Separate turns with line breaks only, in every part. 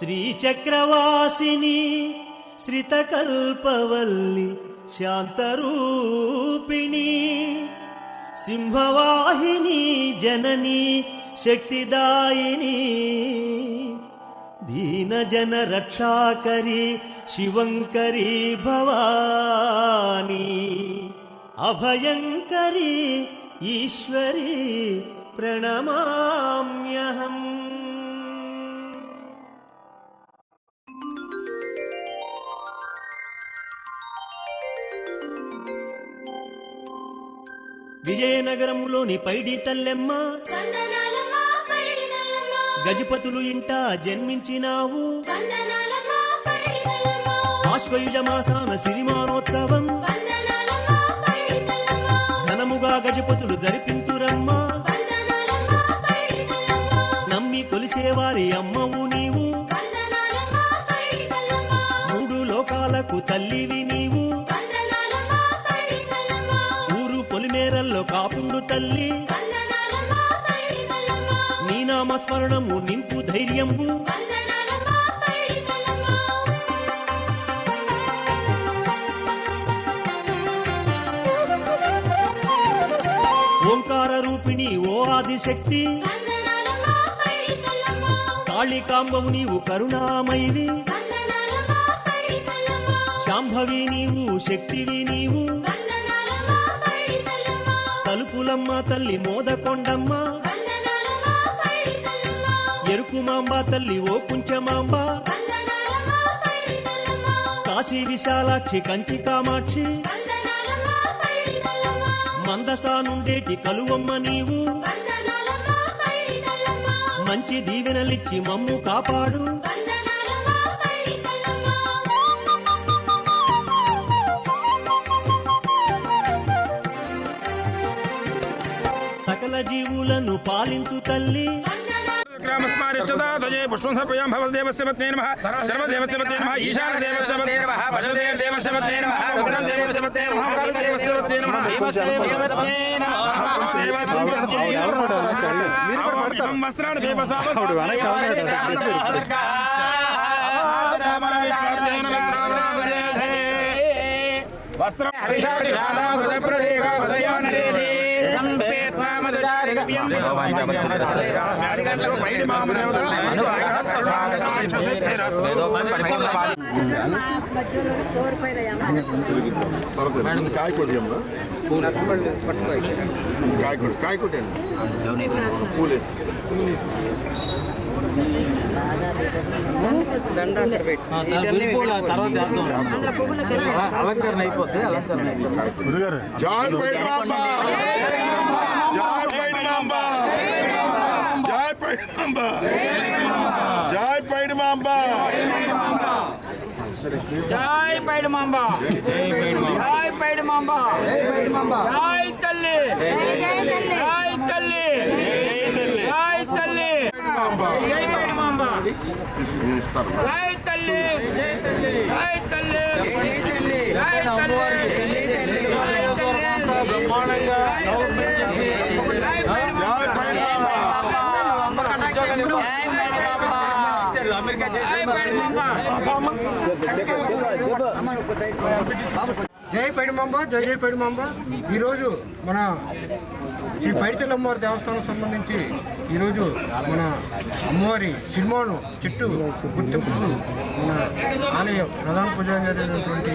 श्रीचक्रवासिनी श्रितकल्पवल्लि शान्तरूपिणी सिंहवाहिनी जननी शक्तिदायिनी दीनजनरक्षाकरी शिवङ्करी भवानी अभयङ्करी ईश्वरी प्रणमाम्यहम्। విజయనగరంలోని పైడి తల్లెమ్మ. గజపతులు ఇంట జన్మించినావు. ఆశ్వయుజ మాసాన సిరిమానోత్సవం. ఘనముగా గజపతులు జరిపింతురమ్మా. నమ్మి కొలిసేవారి అమ్మవు నీవు. మూడు లోకాలకు తల్లివి. స్మరణము నింపు ధైర్యంబు ఓంకార రూపిణి ఓ ఆదిశక్తి. కాళికాంబవు నీవు కరుణామయివి. శాంభవి నీవు శక్తివి నీవు. తలుపులమ్మ తల్లి మోదకొండమ్మ.
చెరుకు
మాంబ తల్లి ఓ కుంచమాంబ కాశీ విశాలాక్షి కంచి కామాక్షి. మందసా నుండేటి కలువమ్మ నీవు. మంచి దీవెనలిచ్చి మమ్ము కాపాడు. సకల జీవులను పాలించు తల్లి.
గ్రామస్మారిష్టదాతయే పుష్పం సమర్పయాం భవదేవస్య పత్నే నమః సర్వదేవస్య పత్నే నమః ఈశానదేవస్య పత్నే నమః వసుదేవదేవస్య పత్నే నమః బ్రహ్మదేవస్య పత్నే నమః బ్రహ్మదేవస్య పత్నే నమః దేవస్య పత్నే నమః వస్త్రాన్ని దేవసావడు వస్త్రం హరిషాడి రాధా హృదయ ప్రదేవ హృదయో
కాయకొడి కాయకొడి అండి పూలేసి
అలంకరణ అయిపోద్ది అలంకరణ
పైడి మాంబ జాయ్ పైడి మాంబ జాయ్ పైడి మాంబ జాయ్ పైడి మాంబ
జై పైడి మాంబ జై పైడి మాంబ జై తల్లి జై తల్లి జై తల్లి
మాంబ
జై పైడి మాంబ
ఇస్తారు
జై తల్లి జై తల్లి జై తల్లి జై తల్లి
బ్రహ్మాండంగా
జై పైడి
అమెరికా
జై పైడి
జై జై ఈరోజు మన శ్రీ పైడితల్లి అమ్మవారి దేవస్థానం సంబంధించి ఈరోజు మన అమ్మవారి సినిమాను చెట్టు గుర్తింపుకు మన ఆలయ ప్రధాన పూజారి అయినటువంటి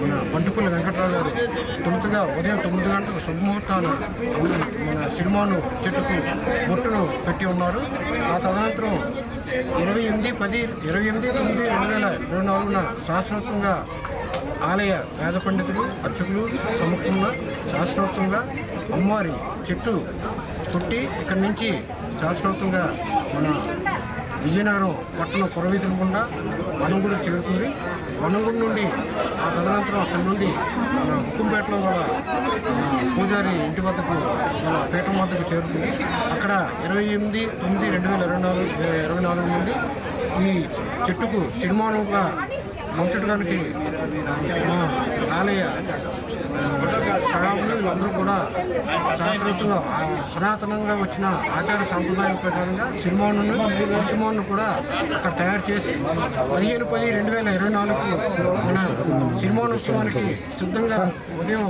మన పంటుపల్లి వెంకట్రావు గారు తొమ్మిదిగా ఉదయం తొమ్మిది గంటలకు శుభముహూర్తాన మన సినిమాను చెట్టుకు బొట్టును పెట్టి ఉన్నారు. ఆ తదనంతరం ఇరవై ఎనిమిది పది ఇరవై ఎనిమిది తొమ్మిది రెండు వేల ఇరవై నాలుగున శాశ్వతంగా ఆలయ వేద పండితులు అర్చకులు సమక్షంలో శాస్త్రోక్తంగా అమ్మవారి చెట్టు పుట్టి ఇక్కడి నుంచి శాస్త్రోక్తంగా మన విజయనగరం పట్టణం పురవీధుల గుండా వనంగుడికి చేరుకుంది వనంగుడి నుండి ఆ తదనంతరం అక్కడి నుండి మన ఉక్కుంపేటలో గల పూజారి ఇంటి వద్దకు గల పీఠం వద్దకు చేరుకుంది అక్కడ ఇరవై ఎనిమిది తొమ్మిది రెండు వేల ఇరవై నాలుగు ఇరవై నాలుగు నుండి ఈ చెట్టుకు సినిమానుగా ముంచడానికి మా ఆలయ షడాబులు వీళ్ళందరూ కూడా శాస్త్రోక్తంగా సనాతనంగా వచ్చిన ఆచార సాంప్రదాయం ప్రకారంగా సినిమాను సినిమాను కూడా అక్కడ తయారు చేసి పదిహేను పది రెండు వేల ఇరవై నాలుగు మన సినిమానోత్సవానికి సిద్ధంగా ఉదయం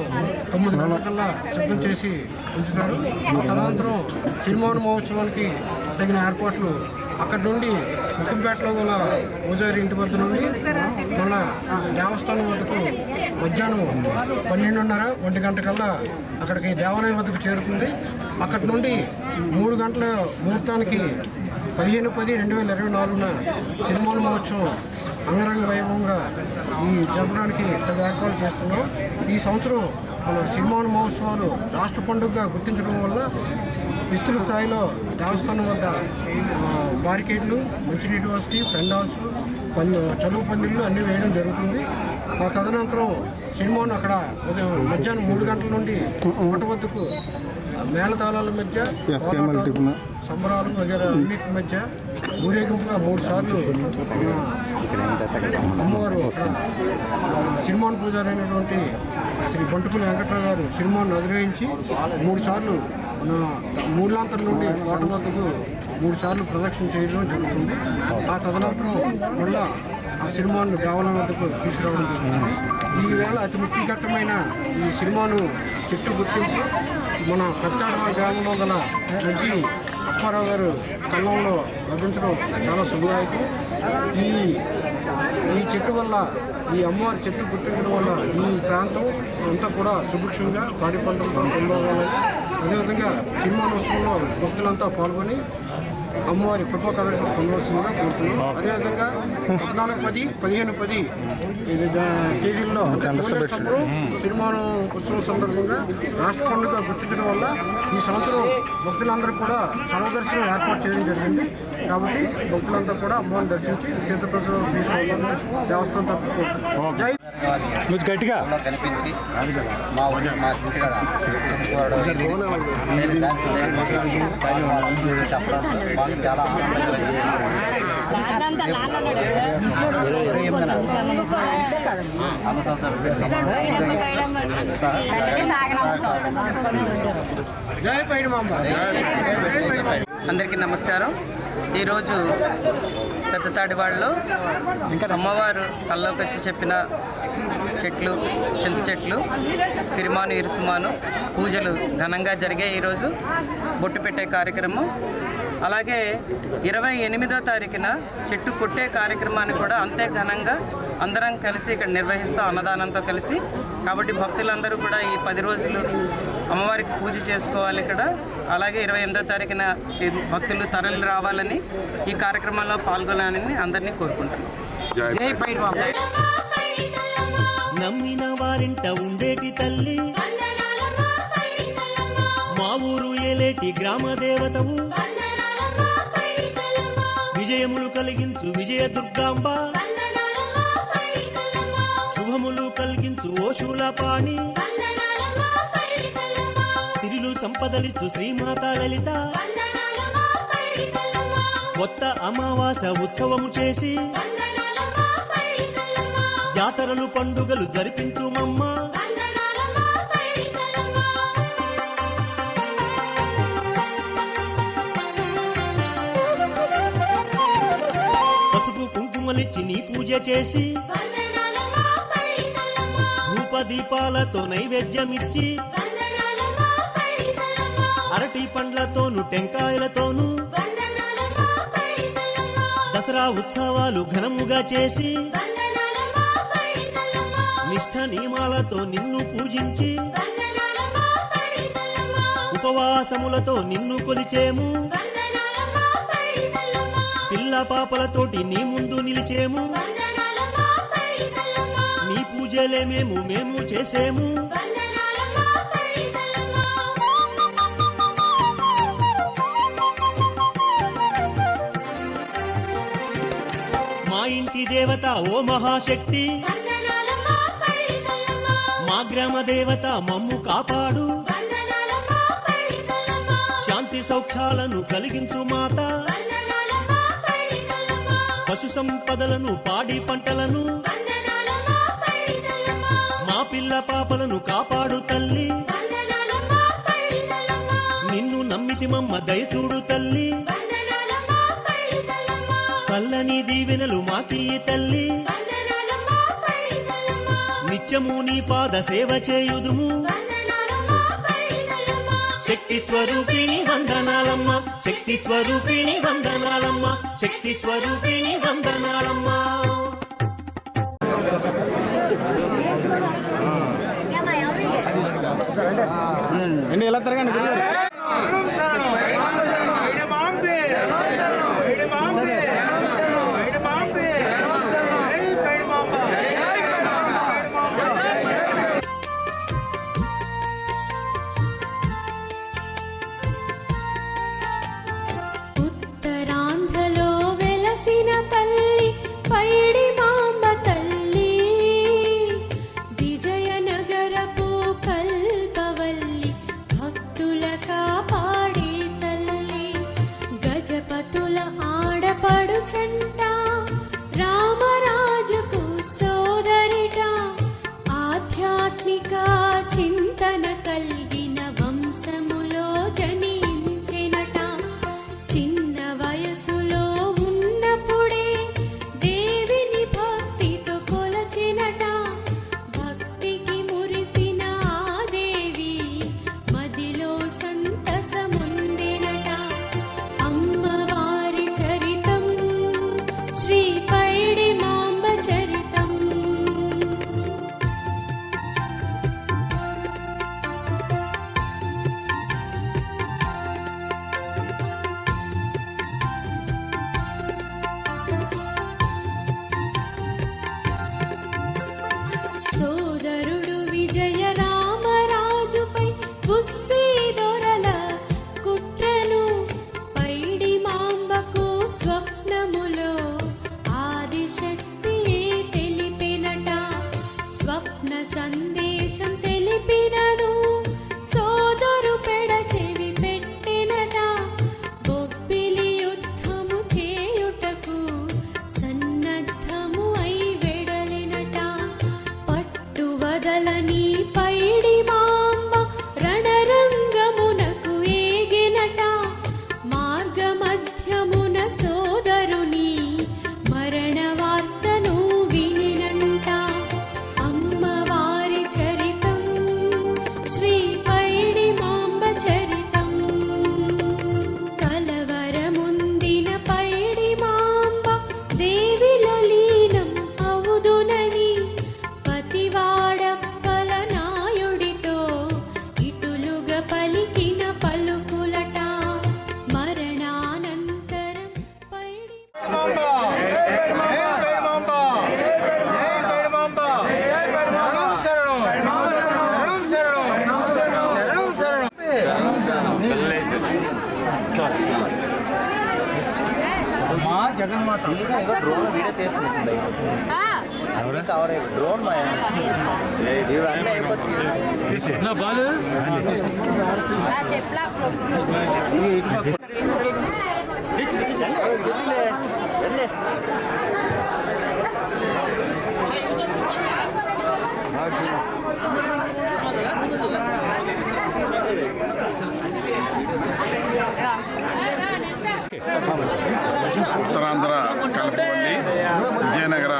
తొమ్మిది గంటలకల్లా సిద్ధం చేసి ఉంచుతారు. తదనంతరం సినిమాను మహోత్సవానికి తగిన ఏర్పాట్లు అక్కడ నుండి ముఖంపేటలో గల పూజారి ఇంటి వద్ద నుండి మళ్ళా దేవస్థానం వద్దకు మధ్యాహ్నం పన్నెండున్నర ఒంటి గంట కల్లా అక్కడికి దేవాలయం వద్దకు చేరుకుంది. అక్కడి నుండి మూడు గంటల ముహూర్తానికి పదిహేను పది రెండు వేల ఇరవై నాలుగున సినిమాల మహోత్సవం అంగరంగ వైభవంగా ఈ జరపడానికి పెద్ద ఏర్పాటు చేస్తున్నాం. ఈ సంవత్సరం మన సినిమాను మహోత్సవాలు రాష్ట్ర పండుగగా గుర్తించడం వల్ల విస్తృత స్థాయిలో దేవస్థానం వద్ద ఆ, బారికేడ్లు మంచినీటి వసతి పెండాల్స్ పంది చదువు పందిళ్ళు అన్నీ వేయడం జరుగుతుంది. ఆ తదనంతరం సినిమాను అక్కడ ఉదయం మధ్యాహ్నం మూడు గంటల నుండి ఒకటి వద్దకు మేళతాళాల మధ్య సంబరాలు వగేరా అన్నిటి మధ్య ఊరేగింపుగా మూడు సార్లు అమ్మవారు సినిమాన్ పూజారి అయినటువంటి శ్రీ బంటుకుల వెంకట్రావు గారు సినిమాను అనుగ్రహించి మూడు సార్లు మూలాంతరం నుండి కోట వద్దకు మూడు సార్లు ప్రదక్షిణ చేయడం జరుగుతుంది. ఆ తదనంతరం మళ్ళా ఆ సినిమాను దేవాలయం వద్దకు తీసుకురావడం జరుగుతుంది. ఈవేళ అతి అతి ముఖ్యఘట్టమైన ఈ సినిమాను చెట్టు గుర్తింపు మన కత్తాడవ గ్రామంలో గల మంచి అప్పారావు గారు కళ్ళంలో లభించడం చాలా శుభదాయకం. ఈ ఈ చెట్టు వల్ల ఈ అమ్మవారి చెట్టు గుర్తించడం వల్ల ఈ ప్రాంతం అంతా కూడా సుభిక్షంగా పాడి పంటలు పొందవాలని అదేవిధంగా సినిమానోత్సవంలో భక్తులంతా పాల్గొని అమ్మవారి కృపా కటాక్షం పొందవలసిందిగా కోరుతున్నాం. అదేవిధంగా పద్నాలుగు పది పదిహేను పది తేదీల్లో సినిమాను ఉత్సవం సందర్భంగా రాష్ట్ర పండుగ గుర్తించడం వల్ల ఈ సంవత్సరం భక్తులందరూ కూడా సమదర్శనం ఏర్పాటు చేయడం జరిగింది. కాబట్టి భక్తులంతా కూడా అమ్మవారిని దర్శించి తీర్థప్రసాదం తీసుకోవాల్సింది దేవస్థానం కోరుతున్నాం జై
గట్టిగా.
కనిపించి మా ఊరి మా ఇంటికాడ చెప్పడం చాలా
అందరికీ నమస్కారం. ఈరోజు పెద్ద తాడివాడలో అమ్మవారు కల్లోకి వచ్చి చెప్పిన చెట్లు చింత చెట్లు సిరిమాను ఇరుసుమాను పూజలు ఘనంగా జరిగాయి ఈరోజు. బొట్టు పెట్టే కార్యక్రమం. అలాగే ఇరవై ఎనిమిదో తారీఖున చెట్టు కొట్టే కార్యక్రమాన్ని కూడా అంతే ఘనంగా అందరం కలిసి ఇక్కడ నిర్వహిస్తాం అన్నదానంతో కలిసి. కాబట్టి భక్తులందరూ కూడా ఈ పది రోజులు అమ్మవారికి పూజ చేసుకోవాలి ఇక్కడ. అలాగే ఇరవై ఎనిమిదో తారీఖున భక్తులు తరలి రావాలని ఈ కార్యక్రమంలో పాల్గొనాలని అందరినీ
నమ్మిన వారింట ఉండేటి తల్లి. మా ఊరు ఏలేటి గ్రామ దేవతవు. విజయములు కలిగించు విజయ దుర్గాంబ. శుభములు కలిగించు ఓ శూలపాణి. సంపదలిచ్చు శ్రీమాత లలిత. కొత్త అమావాస ఉత్సవము చేసి జాతరలు పండుగలు జరిపించుమమ్మ. పసుపు కుంకుమలిచ్చి నీ పూజ చేసి
వందనాలమ్మ పైడి తల్లమ్మ
ధూప దీపాలతో నైవేద్యమిచ్చి అరటి పండ్లతోను టెంకాయలతోను దసరా ఉత్సవాలు ఘనముగా చేసి నిష్ఠ నియమాలతో నిన్ను పూజించి ఉపవాసములతో నిన్ను కొలిచేము. పిల్ల పాపలతోటి నీ ముందు నిలిచేము. నీ పూజలే మేము మేము చేసేము. ఇంటి దేవత ఓ మహాశక్తి. మా గ్రామ దేవత మమ్ము కాపాడు. శాంతి సౌఖ్యాలను కలిగించు మాత. పశు సంపదలను పాడి పంటలను. మా పిల్ల పాపలను కాపాడు తల్లి. నిన్ను నమ్మితి మమ్మ దయచూడు తల్లి. చల్లని దీవెనలు మాకి తల్లి. నిత్యము నీ పాద సేవ చేయుదుము. శక్తి స్వరూపిణి వందనాలమ్మ. శక్తి స్వరూపిణి వందనాలమ్మ. శక్తి స్వరూపిణి వందనాలమ్మ.
ఎలా తిరగండి? Balu Thank you.
ఉత్తరాంధ్ర కల్పవల్లి విజయనగర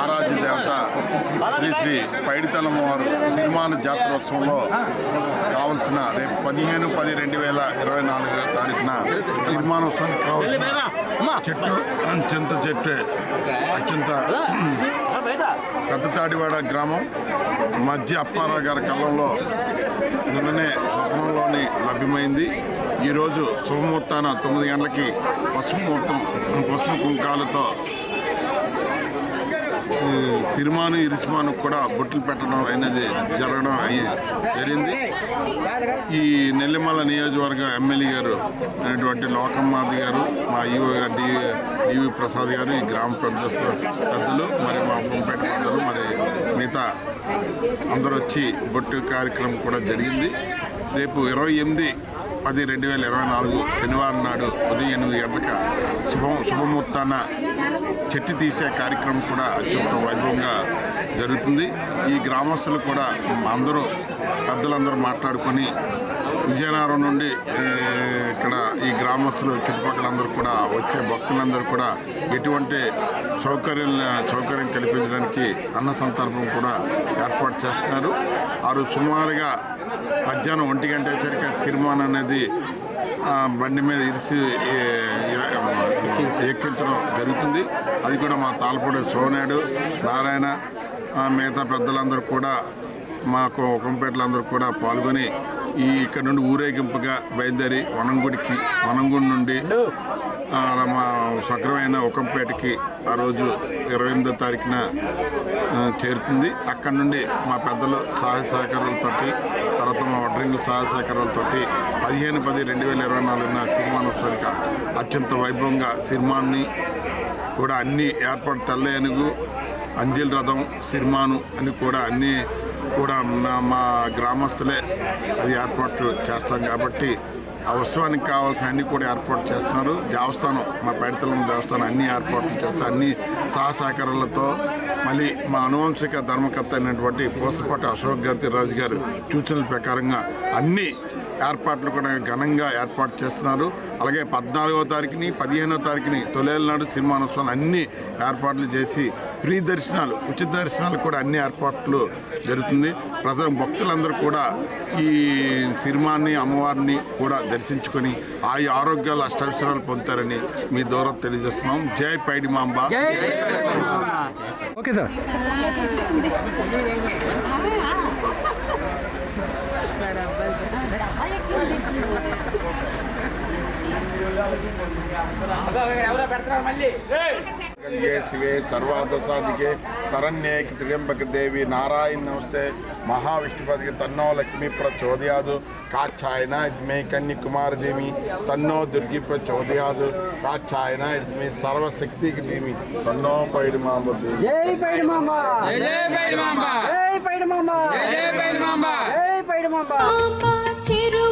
ఆరాధ్య దేవత శ్రీ శ్రీ పైడితలం వారు సిరిమాన జాతరోత్సవంలో కావలసిన రేపు పదిహేను పది రెండు వేల ఇరవై నాలుగు తారీఖున సిరిమానోత్సవానికి కావలసిన చెట్టు చింత చెట్టు అత్యంత పెద్దతాడివాడ గ్రామం మధ్య అప్పారావు గారి కళ్ళంలో నిన్ననే స్వప్నంలోని లభ్యమైంది. ఈరోజు శుభముహూర్తాన తొమ్మిది గంటలకి పసుపు ముహూర్తం పసుపు కుంకాలతో సిరిమాను ఇరిసిమాను కూడా బొట్లు పెట్టడం అనేది జరగడం అయ్యి- జరిగింది. ఈ నెల్లిమల నియోజకవర్గ ఎమ్మెల్యే గారు అనేటువంటి లోకమ్మాది గారు మా ఈవో గారు డి డివి ప్రసాద్ గారు ఈ గ్రామ పెద్ద పెద్దలు మరి మా గుంపేట పెద్దలు మరి మిగతా అందరూ వచ్చి బొట్టు కార్యక్రమం కూడా జరిగింది. రేపు ఇరవై ఎనిమిది పది రెండు వేల ఇరవై నాలుగు శనివారం నాడు ఉదయం ఎనిమిది గంటలకు శుభ శుభముహూర్తాన చెట్టు తీసే కార్యక్రమం కూడా అత్యంత వైభవంగా జరుగుతుంది. ఈ గ్రామస్తులు కూడా అందరూ పెద్దలందరూ మాట్లాడుకొని విజయనగరం నుండి ఇక్కడ ఈ గ్రామస్తులు చుట్టుపక్కలందరూ కూడా వచ్చే భక్తులందరూ కూడా ఎటువంటి సౌకర్యం సౌకర్యం కల్పించడానికి అన్న సందర్భం కూడా ఏర్పాటు చేస్తున్నారు. వారు సుమారుగా మధ్యాహ్నం ఒంటి గంట అయ్యేసరికి సిరిమాన్ అనేది బండి మీద ఇరిసి ఎక్కించడం జరుగుతుంది. అది కూడా మా తాళపూడి సోనాడు నారాయణ మిగతా పెద్దలందరూ కూడా మాకు కొంపేటలందరూ కూడా పాల్గొని ఈ ఇక్కడ నుండి ఊరేగింపుగా బయలుదేరి వనంగుడికి వనంగుడి నుండి మా సక్రమైన ఒకంపేటకి ఆ రోజు ఇరవై ఎనిమిదో తారీఖున చేరుతుంది. అక్కడ నుండి మా పెద్దలు సహాయ సహకారాలతోటి తర్వాత మా పదిహేను పది రెండు వేల ఇరవై నాలుగున సినిమానోత్సవానికి అత్యంత వైభవంగా సినిమాని కూడా అన్ని ఏర్పాటు తెల్ల ఏనుగు అంజిల్ రథం సిరిమాను అని కూడా అన్నీ కూడా మా గ్రామస్తులే అది ఏర్పాటు చేస్తాం కాబట్టి ఆ ఉత్సవానికి కావాల్సిన అన్ని కూడా ఏర్పాటు చేస్తున్నారు. దేవస్థానం మా పైడితలం దేవస్థానం అన్ని ఏర్పాట్లు చేస్తారు అన్ని సహసహకారాలతో మళ్ళీ మా అనువంశిక ధర్మకర్త అయినటువంటి పూసపాటి అశోక్ గారి రాజు గారు సూచనల ప్రకారంగా అన్ని ఏర్పాట్లు కూడా ఘనంగా ఏర్పాటు చేస్తున్నారు. అలాగే పద్నాలుగో తారీఖుని పదిహేనో తారీఖుని తొలేల నాడు సినిమానోత్సవం అన్ని ఏర్పాట్లు చేసి ఫ్రీ దర్శనాలు ఉచిత దర్శనాలు కూడా అన్ని ఏర్పాట్లు జరుగుతుంది. ప్రజల భక్తులందరూ కూడా ఈ సినిమాని అమ్మవారిని కూడా దర్శించుకొని ఆయు ఆరోగ్యాలు అష్టవిశ్రాలు పొందుతారని మీ ద్వారా తెలియజేస్తున్నాం. జై పైడి మాంబ
ఓకే సార్.
ಶಿವೆ ಶಿವೆ ಸರ್ವಾದಸಾದಿಗೆ ಶರಣ್ಯೇಕ ತ್ರಿಯಂಬಕ ದೇವಿ ನಾರಾಯಣ ನಮಸ್ತೆ ಮಹಾವಿಷ್ಣುಪದಿಗೆ ತನ್ನೋ ಲಕ್ಷ್ಮಿ ಪ್ರಚೋದಯಾದು ಕಾಚ್ಛಾಯನ ಇದ್ಮೆ ಕನ್ಯಕುಮಾರ ದೇವಿ ತನ್ನೋ ದುರ್ಗಿ ಪ್ರಚೋದಯಾದು ಕಾಚ್ಛಾಯನ ಇದ್ಮೆ ಸರ್ವಶಕ್ತಿ ದೇವಿ ತನ್ನೋ ಪೈಡಿಮಾಂಬ ಜೈ ಪೈಡಿಮಾಂಬ ಜೈ ಪೈಡಿಮಾಂಬ ಜೈ ಪೈಡಿಮಾಂಬ ಜೈ ಪೈಡಿಮಾಂಬ ಜೈ ಪೈಡಿಮಾಂಬ ಚಿರು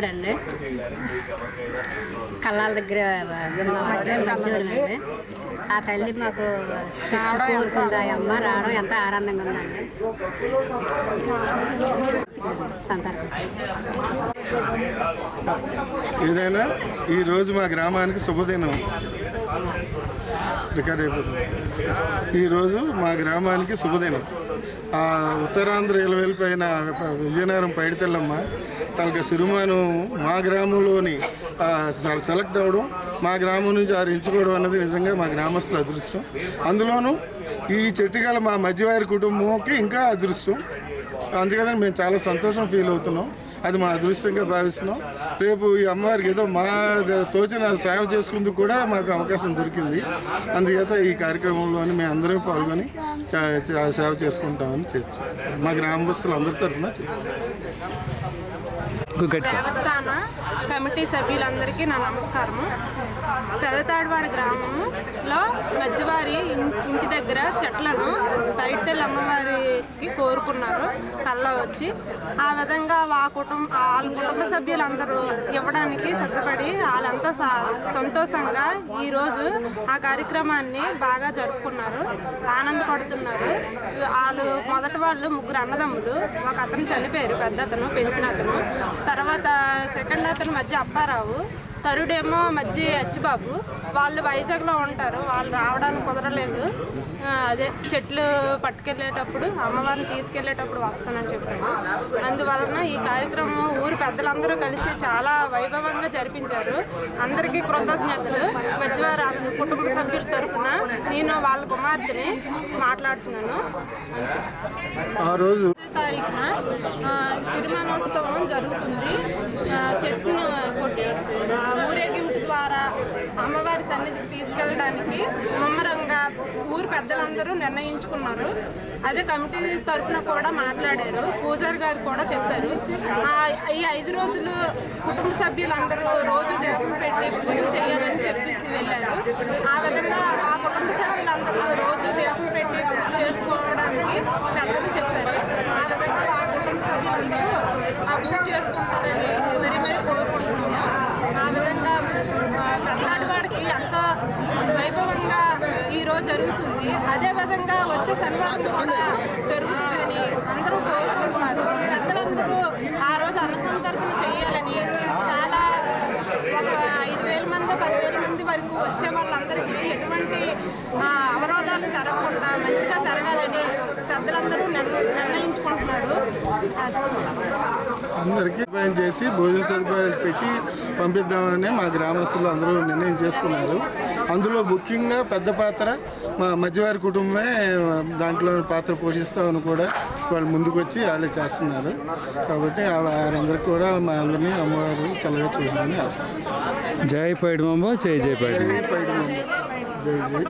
సేవలు
కళ్ళాల దగ్గర ఆ తల్లి మాకు కోరుకుంది ఆ అమ్మ రావడం ఎంత ఆనందంగా ఉందండి. సంతర్పణ
ఏదైనా ఈరోజు మా గ్రామానికి శుభదినం. రికార్డ్ అయిపోతుంది. ఈరోజు మా గ్రామానికి శుభదినం. ఉత్తరాంధ్ర ఇలవెల్పైన విజయనగరం పైడితెల్లమ్మ తనకి సిరిమాను మా గ్రామంలోని సెలెక్ట్ అవ్వడం మా గ్రామం నుంచి ఆరు ఎంచుకోవడం అన్నది నిజంగా మా గ్రామస్తుల అదృష్టం. అందులోనూ ఈ చెట్టుగల మా మధ్యవారి కుటుంబంకి ఇంకా అదృష్టం. అందుకని మేము చాలా సంతోషం ఫీల్ అవుతున్నాం. అది మా అదృష్టంగా భావిస్తున్నాం. రేపు ఈ అమ్మవారికి ఏదో మా తోచిన సేవ చేసుకుందుకు కూడా మాకు అవకాశం దొరికింది. అందుచేత ఈ కార్యక్రమంలోని మేము అందరం పాల్గొని సేవ చేసుకుంటామని చేస్తాం మా గ్రామస్తులు అందరి తరఫున చెప్తాం
దేవస్థాన కమిటీ సభ్యులందరికీ నా నమస్కారము. పెదతాడవాడ గ్రామంలో మధ్యవారి ఇంటి దగ్గర చెట్లను బయటెళ్ళి అమ్మవారికి కోరుకున్నారు. కళ్ళ వచ్చి. ఆ విధంగా వా కుటుంబ వాళ్ళ కుటుంబ సభ్యులందరూ ఇవ్వడానికి సిద్ధపడి వాళ్ళంతా సంతోషంగా ఈరోజు ఆ కార్యక్రమాన్ని బాగా జరుపుకున్నారు. ఆనందపడుతున్నారు. వాళ్ళు మొదటి వాళ్ళు ముగ్గురు అన్నదమ్ములు. ఒక అతను చనిపోయారు పెద్ద అతను పెంచిన అతను. తర్వాత సెకండ్ అతను మధ్య అప్పారావు తరుడేమో మధ్య అచ్చిబాబు. వాళ్ళు వైజాగ్లో ఉంటారు వాళ్ళు రావడానికి కుదరలేదు. అదే చెట్లు పట్టుకెళ్ళేటప్పుడు అమ్మవారిని తీసుకెళ్ళేటప్పుడు వస్తానని చెప్పాను అందువలన ఈ కార్యక్రమం ఊరు పెద్దలందరూ కలిసి చాలా వైభవంగా జరిపించారు. అందరికీ కృతజ్ఞతలు. మధ్యవారు కుటుంబ సభ్యుల తరఫున నేను వాళ్ళ కుమార్తెని మాట్లాడుతున్నాను.
ఆ రోజు
తారీఖున ఆ, సిరిమానోత్సవం జరుగుతుంది. చెట్టును కొట్టి ఊరేగింపు ద్వారా అమ్మవారి సన్నిధికి తీసుకెళ్ళడానికి ముమ్మరంగా ఊరు పెద్దలందరూ నిర్ణయించుకున్నారు. అదే కమిటీ తరఫున కూడా మాట్లాడారు. పూజారి గారు కూడా చెప్పారు. ఈ ఐదు రోజులు కుటుంబ సభ్యులందరూ రోజు దీపం పెట్టి పూజ చేయాలని చెప్పేసి వెళ్ళారు. ఆ విధంగా ఆ కుటుంబ సభ్యులందరూ రోజు దీపం పెట్టి పూజ చేసుకోవడానికి పెద్దలు చెప్పారు ఆ విధంగా ఆ కుటుంబ సభ్యులందరూ ఆ పూజ చేసుకుంటారని మరి మరి కోరుకుంటున్నాము ఆ విధంగా ఆ, పెద్దాడివాడికి ఎంతో వైభవంగా ఈ రోజు జరుగుతుంది. అదే విధంగా వచ్చే శనివారం కూడా జరుగుతుందని అందరూ కోరుకుంటున్నారు. పెద్దలందరూ ఆ రోజు అన్నసంతర్పణ చేయాలని చాలా ఒక ఐదు వేల మంది పదివేల మంది వరకు వచ్చే వాళ్ళందరికీ ఎటువంటి అవరోధాలు జరగకుండా మంచిగా జరగాలని పెద్దలందరూ నిర్ణయించుకుంటున్నారు.
అందరికీ సదుపాయం చేసి భోజన సదుపాయాలు పెట్టి పంపిద్దామని మా గ్రామస్తులు అందరూ నిర్ణయం చేసుకున్నారు. అందులో ముఖ్యంగా పెద్ద పాత్ర మా మధ్యవారి కుటుంబమే దాంట్లో పాత్ర పోషిస్తామని కూడా వాళ్ళు ముందుకు వచ్చి వాళ్ళే చేస్తున్నారు. కాబట్టి వారందరికీ కూడా మా అందరినీ అమ్మవారు చల్లగా చూసిందని ఆశిస్తున్నాను
జై పైడి మంబో జై జై పైడి
జై పైడి జై జై.